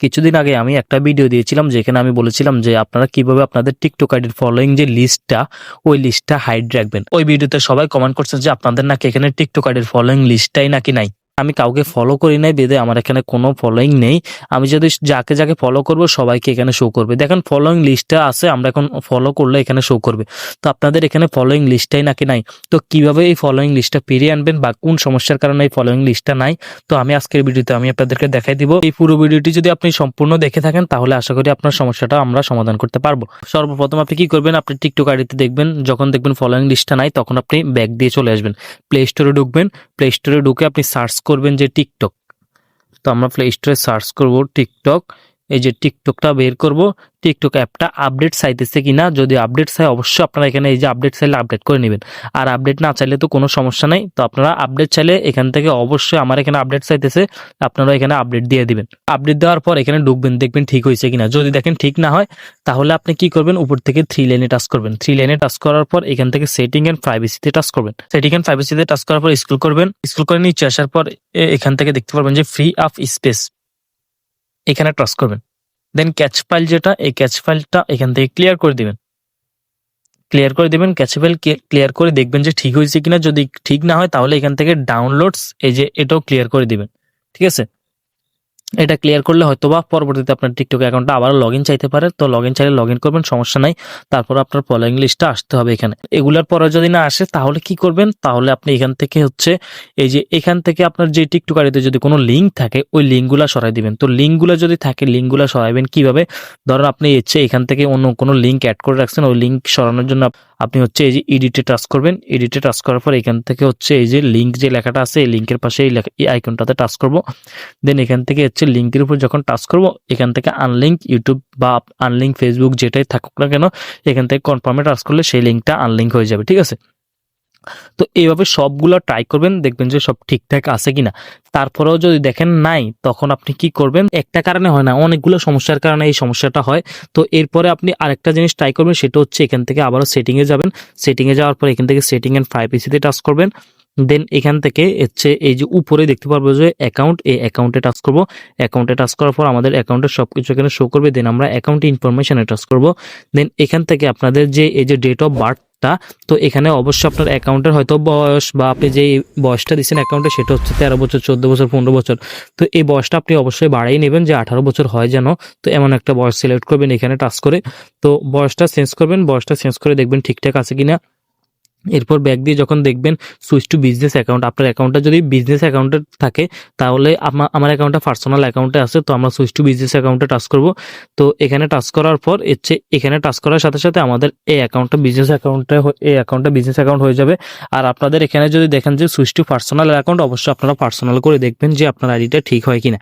কিছুদিন আগে আমি একটা ভিডিও দিয়েছিলাম যেখানে আমি বলেছিলাম যে আপনারা কীভাবে আপনাদের টিকটক আইডির ফলোয়িং যে লিস্টটা ওই লিস্টটা হাইড রাখবেন। ওই ভিডিওতে সবাই কমেন্ট করছেন যে আপনাদের নাকি এখানে টিকটক আইডির ফলোয়িং লিস্টটাই নাকি নাই। আমি কাউকে ফলো করি নাই, বেদে আমার এখানে কোনো ফলোয়িং নেই। আমি যদি যাকে যাকে ফলো করব, সবাইকে এখানে শো করবে। দেখেন ফলোয়িং লিস্টটা আছে, আমরা এখন ফলো করলে এখানে শো করবে। তো আপনাদের এখানে ফলোয়িং লিস্টটাই নাকি নাই? তো কীভাবে এই ফলোয়িং লিস্টটা ফিরিয়ে আনবেন বা কোন সমস্যার কারণে এই ফলোয়িং লিস্টটা নাই? তো আমি আজকের ভিডিওতে আমি আপনাদেরকে দেখাই দিব। এই পুরো ভিডিওটি যদি আপনি সম্পূর্ণ দেখে থাকেন, তাহলে আশা করি আপনার সমস্যাটা আমরা সমাধান করতে পারব। সর্বপ্রথম আপনি কি করবেন? আপনি টিকটক আইডিতে দেখবেন, যখন দেখবেন ফলোয়িং লিস্টটা নাই, তখন আপনি ব্যাক দিয়ে চলে আসবেন। প্লে স্টোরে ঢুকবেন। প্লে স্টোরে ঢুকে আপনি সার্চ করবেন যে টিকটক। তো আমরা প্লে স্টোরে সার্চ করব টিকটক। এই যে টিকটকটা বের করব, টিকটক অ্যাপটা আপডেট চাইতেছে কি না যদি আপডেট চাই অবশ্যই আপনারা এখানে এই যে আপডেট চাইলে আপডেট করে নেবেন। আর আপডেট না চাইলে তো কোনো সমস্যা নাই, তো আপনারা আপডেট চাইলে এখান থেকে অবশ্যই আমার এখানে আপডেট চাইতেছে আপনারা এখানে আপডেট দিয়ে দিবেন। আপডেট দেওয়ার পর এখানে ঢুকবেন, দেখবেন ঠিক হয়েছে কিনা। যদি দেখেন ঠিক না হয়, তাহলে আপনি কি করবেন? উপর থেকে থ্রি লাইনে টাচ করবেন। থ্রি লাইনে টাচ করার পর এখান থেকে সেটিং এন্ড প্রাইভেসিতে টাচ করবেন। সেটিং এন্ড প্রাইভেসিতে টাচ করার পর স্কুল করবেন। স্কুল করে নিচে আসার পর এখান থেকে দেখতে পারবেন যে ফ্রি অফ স্পেস এখানে টাচ করবেন। দেন ক্যাচ ফাইল যেটা, এই ক্যাচ ফাইলটা এখান থেকে ক্লিয়ার করে দিবেন। ক্লিয়ার করে দিবেন ক্যাচ ফাইল ক্লিয়ার করে দেখবেন যে ঠিক হয়েছে কিনা। যদি ঠিক না হয়, তাহলে এখান থেকে ডাউনলোডস এই যে এটাও ক্লিয়ার করে দিবেন। ঠিক আছে? এটা ক্লিয়ার করলে হয়তো বা পরবর্তীতে আপনার টিকটক অ্যাকাউন্টটা আবার লগ ইন চাইতে পারে। তো লগ ইন চাইলে লগ ইন করবেন, সমস্যা নাই। তারপর আপনার ফলোয়িং লিস্টটা আসতে হবে এখানে। এগুলার পরে যদি না আসে, তাহলে কি করবেন? তাহলে আপনি এখান থেকে হচ্ছে এই যে এখান থেকে আপনার যে টিকটক আইডিতে যদি কোনো লিঙ্ক থাকে, ওই লিঙ্কগুলো সরাই দিবেন। তো লিঙ্কগুলো যদি থাকে লিঙ্কগুলো সরাইবেন কীভাবে? ধরুন আপনি ইচ্ছে এখান থেকে অন্য কোনো লিঙ্ক অ্যাড করে রাখছেন, ওই লিঙ্ক সরানোর জন্য আপনি হচ্ছে এই যে এডিটে টাচ করবেন এডিটে টাচ করার পর এখান থেকে হচ্ছে এই যে লিঙ্ক যে লেখাটা আছে, এই লিঙ্কের পাশে এই লেখা এই আইকনটাতে টাচ করব। দেন এখান থেকে হচ্ছে লিঙ্কের উপর যখন টাচ করব, এখান থেকে আনলিঙ্ক ইউটিউব বা আনলিঙ্ক ফেসবুক যেটাই থাকুক না কেন, এখান থেকে কনফার্মে টাচ করলে সেই লিঙ্কটা আনলিঙ্ক হয়ে যাবে, ঠিক আছে? তো এইভাবে সবগুলো ট্রাই করবেন, দেখবেন যে সব ঠিকঠাক আছে কিনা। তারপরেও যদি দেখেন নাই, তখন আপনি কি করবেন? একটা কারণে হয় না, অনেকগুলো সমস্যার কারণে এই সমস্যাটা হয়। তো এরপরে আপনি আরেকটা জিনিস ট্রাই করবেন, সেটা হচ্ছে এখান থেকে আবারও সেটিংয়ে যাবেন। সেটিংয়ে যাওয়ার পর এখান থেকে সেটিং অ্যান্ড প্রাইভেসিতে টাচ করবেন। দেন এখান থেকে হচ্ছে এই যে উপরে দেখতে পারব যে অ্যাকাউন্ট এই অ্যাকাউন্টে টাচ করব। অ্যাকাউন্টে টাচ করার পর আমাদের অ্যাকাউন্টের সব কিছু এখানে শো করবে। দেন আমরা অ্যাকাউন্ট ইনফরমেশানে টাচ করব। দেন এখান থেকে আপনাদের যে, এই যে ডেট অফ বার্থটা তো এখানে অবশ্যই আপনার অ্যাকাউন্টের হয়তো বয়স বা আপনি যেই বয়সটা দিচ্ছেন অ্যাকাউন্টে সেটা হচ্ছে তেরো বছর, চোদ্দ বছর, পনেরো বছর। তো এই বয়সটা আপনি অবশ্যই বাড়াই নেবেন যে আঠারো বছর হয় যেন। তো এমন একটা বয়স সিলেক্ট করবেন এখানে টাচ করে। তো বয়সটা চেঞ্জ করবেন, বয়সটা চেঞ্জ করে দেখবেন ঠিকঠাক আছে কিনা। এরপর ব্যাগ দিয়ে যখন দেখবেন সুইচ টু বিজনেস অ্যাকাউন্ট আপনার অ্যাকাউন্টটা যদি বিজনেস অ্যাকাউন্টে থাকে, তাহলে আমা- আমার অ্যাকাউন্টটা পার্সোনাল অ্যাকাউন্টে আছে, তো আমরা সুইচ টু বিজনেস অ্যাকাউন্টে টাচ করব। তো এখানে টাচ করার পর হচ্ছে এখানে টাচ করার সাথে সাথে আমাদের এই অ্যাকাউন্টটা বিজনেস অ্যাকাউন্টে এই অ্যাকাউন্টটা বিজনেস অ্যাকাউন্ট হয়ে যাবে। আর আপনাদের এখানে যদি দেখেন যে সুইচ টু পার্সোনাল অ্যাকাউন্ট অবশ্যই আপনারা পার্সোনাল করে দেখবেন যে আপনার আইডিটা ঠিক হয় কিনা।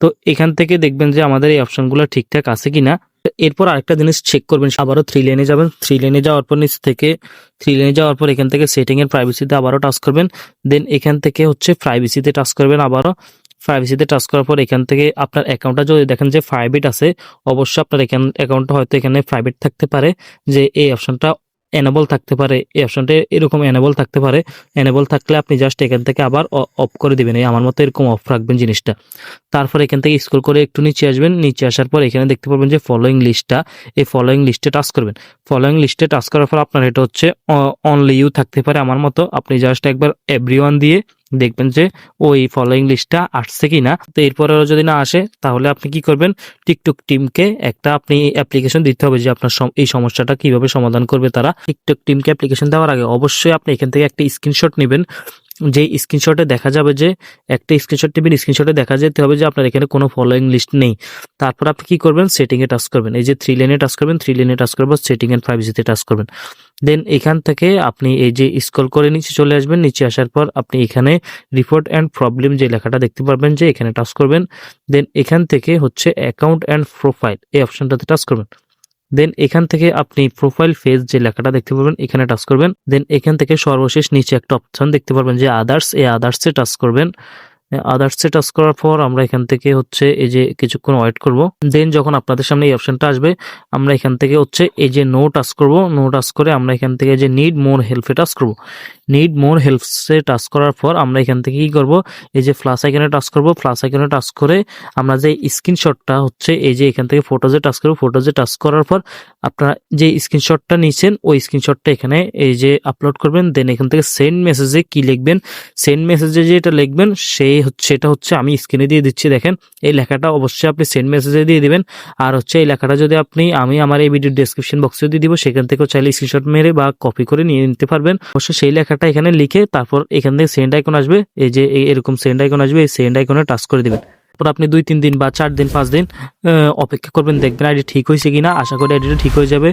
তো এখান থেকে দেখবেন যে আমাদের এই অপশনগুলো ঠিকঠাক আছে কিনা। এরপর আরেকটা জিনিস চেক করবেন আবারও থ্রি লেনে যাবেন। থ্রি লেনে যাওয়ার পর নিচ থেকে থ্রি লেনে যাওয়ার পর এখান থেকে সেটিং এর প্রাইভেসিতে আবারও টাচ করবেন। দেন এখান থেকে হচ্ছে প্রাইভেসিতে টাচ করবেন আবারও। প্রাইভেসিতে টাচ করার পর এখান থেকে আপনার অ্যাকাউন্টটা যদি দেখেন যে প্রাইভেট আছে, অবশ্যই আপনার এখান অ্যাকাউন্টটা হয়তো এখানে প্রাইভেট থাকতে পারে, যে এই অপশনটা এনেবল থাকতে পারে। এই অপশনটা এরকম এনেবল থাকতে পারে। এনেবল থাকলে আপনি জাস্ট এখান থেকে আবার অফ করে দিবেন। এই আমার মতো এরকম অফ রাখবেন জিনিসটা। তারপর এখান থেকে স্ক্রল করে একটু নিচে আসবেন। নিচে আসার পর এখানে দেখতে পারবেন যে ফলোয়িং লিস্টটা এই ফলোয়িং লিস্টে টাচ করবেন। ফলোয়িং লিস্টে টাচ করার পর আপনার এটা হচ্ছে অনলি ইউ থাকতে পারে। আমার মতো আপনি জাস্ট একবার এভরি দিয়ে দেখবেন যে ওই ফলোয়িং লিস্টটা আসছে কি না তো এরপরে যদি না আসে, তাহলে আপনি কি করবেন? টিকটক টিমকে একটা আপনি অ্যাপ্লিকেশন দিতে হবে যে আপনার এই সমস্যাটা কীভাবে সমাধান করবে তারা। টিকটক টিমকে অ্যাপ্লিকেশন দেওয়ার আগে অবশ্যই আপনি এখান থেকে একটা স্ক্রিনশট নেবেন। যে স্ক্রিনশটে দেখা যাবে যে, একটা স্ক্রিনশট টিভির স্ক্রিনশটে দেখা যেতে হবে যে আপনার এখানে কোনো ফলোয়িং লিস্ট নেই। তারপর আপনি কি করবেন? সেটিং এ টাচ করবেন। এই যে থ্রি লেনে টাচ করবেন থ্রি লেনে টাচ করবেন সেটিং এন্ড প্রাইভেসিতে টাচ করবেন। দেন এখান থেকে আপনি এই যে স্ক্রল করে নিচে চলে আসবেন। নিচে আসার পর আপনি এখানে রিপোর্ট অ্যান্ড প্রবলেম যে লেখাটা দেখতে পারবেন যে এখানে টাচ করবেন। দেন এখান থেকে হচ্ছে অ্যাকাউন্ট অ্যান্ড প্রোফাইল এই অপশনটাতে টাচ করবেন। দেন এখান থেকে আপনি প্রোফাইল ফেজ যে লেখাটা দেখতে পাবেন এখানে টাচ করবেন। দেন এখান থেকে সর্বশেষ নিচে একটা অপশন দেখতে পারবেন যে আদার্স এই আদার্সে টাচ করবেন। আদার্সে টাচ করার পর আমরা এখান থেকে হচ্ছে এই যে কিছুক্ষণ ওয়েট করব। দেন যখন আপনাদের সামনে এই অপশনটা আসবে, আমরা এখান থেকে হচ্ছে এই যে নো টাচ করব। নো টাচ করে আমরা এখান থেকে যে নিড মোর হেল্পে টাচ করব। নিড মোর হেল্পসে টাচ করার পর আমরা এখান থেকে কি করব? এই যে ফ্লাস আইকনে টাচ করব। ফ্লাস আইকনে টাচ করে আমরা যে স্ক্রিনশটটা হচ্ছে এই যে এখান থেকে ফটোজে টাচ করব। ফটোজে টাচ করার পর আপনারা যে স্ক্রিনশটটা নিয়েছেন ওই স্ক্রিনশটটা এখানে এই যে আপলোড করবেন। দেন এখান থেকে সেন্ড মেসেজে কি লিখবেন? সেন্ড মেসেজে যেটা লিখবেন, সেই হচ্ছে, সেটা হচ্ছে আমি স্ক্রিনে দিয়ে দিচ্ছি, দেখেন। এই লেখাটা অবশ্যই আপনি সেন্ড মেসেজে দিয়ে দিবেন। আর হচ্ছে এই লেখাটা যদি আপনি, আমি আমার এই ভিডিও ডেসক্রিপশন বক্সে দিয়ে দিব, সেখান থেকেও চাইলে স্ক্রিনশট মেরে বা কপি করে নিয়ে নিতে পারবেন। অবশ্যই সেই লেখাটা এখানে লিখে তারপর এখান থেকে সেন্ড আইকন আসবে। এই যে এরকম সেন্ড আইকন আসবে, এই সেন্ড আইকনে টাচ করে দিবেন। তারপর আপনি দুই, তিন দিন বা চার দিন, পাঁচ দিন অপেক্ষা করবেন, দেখবেন আইডি ঠিক হয়েছে কিনা। আশা করি আইডিটা ঠিক হয়ে যাবে।